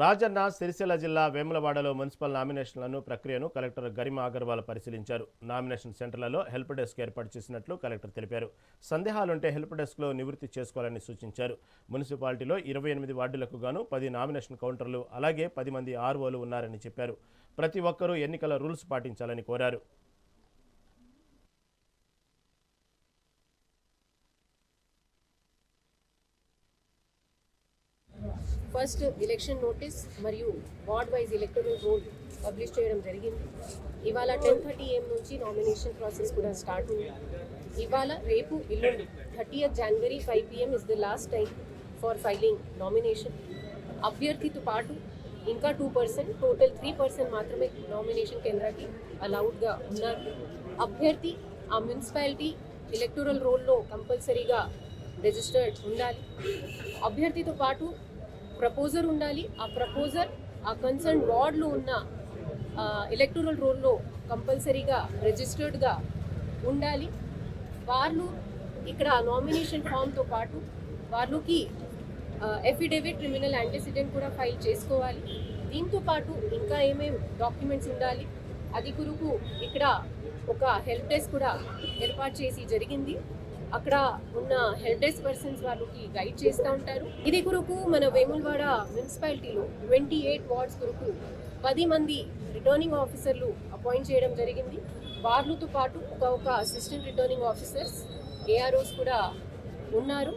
రాజన్న సిరిసిల్ల జిల్లా వేములవాడలో మున్సిపల్ నామినేషన్లను ప్రక్రియను కలెక్టర్ గరిమా అగర్వాల్ పరిశీలించారు. నామినేషన్ సెంటర్లలో హెల్ప్ డెస్క్ ఏర్పాటు చేసినట్లు కలెక్టర్ తెలిపారు. సందేహాలుంటే హెల్ప్ డెస్క్లో నివృత్తి చేసుకోవాలని సూచించారు. మున్సిపాలిటీలో ఇరవై ఎనిమిది వార్డులకు గాను పది నామినేషన్ కౌంటర్లు అలాగే పది మంది ఆర్ఓలు ఉన్నారని చెప్పారు. ప్రతి ఒక్కరూ ఎన్నికల రూల్స్ పాటించాలని కోరారు. ఫస్ట్ ఎలక్షన్ నోటీస్ మరియు ward wise electoral roll publish చేయడం జరిగింది. ఇవాళ టెన్ థర్టీ ఏఎం నుంచి నామినేషన్ ప్రాసెస్ కూడా స్టార్ట్ ఉంది. ఇవాళ రేపు ఎల్లుండి thirtieth January five PM is the last time for filing nomination అభ్యర్థితో పాటు ఇంకా two percent total three percent మాత్రమే నామినేషన్ కేంద్రానికి అలౌడ్గా ఉన్నారు. అభ్యర్థి ఆ మున్సిపాలిటీ ఎలక్టోరల్ రోల్లో కంపల్సరీగా రిజిస్టర్డ్ ఉండాలి. అభ్యర్థితో పాటు ప్రపోజర్ ఉండాలి. ఆ ప్రపోజర్ ఆ కన్సర్న్ వార్డ్లో ఉన్న ఎలక్టోరల్ రోల్లో కంపల్సరీగా రిజిస్టర్డ్గా ఉండాలి. వాళ్ళు ఇక్కడ నామినేషన్ ఫామ్తో పాటు వాళ్ళకి ఎఫిడేవిట్ క్రిమినల్ యాంటిసిడెంట్ కూడా ఫైల్ చేసుకోవాలి. దీంతో పాటు ఇంకా ఏమేమి డాక్యుమెంట్స్ ఉండాలి? అది కొరకు ఇక్కడ ఒక హెల్ప్ డెస్క్ కూడా ఏర్పాటు చేసి జరిగింది. అక్కడ ఉన్న హెల్ప్ డెస్క్ పర్సన్స్ వాళ్ళకి గైడ్ చేస్తూ ఉంటారు. ఇది కొరకు మన వేములవాడ మున్సిపాలిటీలో ట్వంటీ ఎయిట్ వార్డ్స్ కొరకు పది మంది రిటర్నింగ్ ఆఫీసర్లు అపాయింట్ చేయడం జరిగింది. వార్డులతో పాటు ఒక ఒక అసిస్టెంట్ రిటర్నింగ్ ఆఫీసర్స్ ఏఆర్ఓస్ కూడా ఉన్నారు.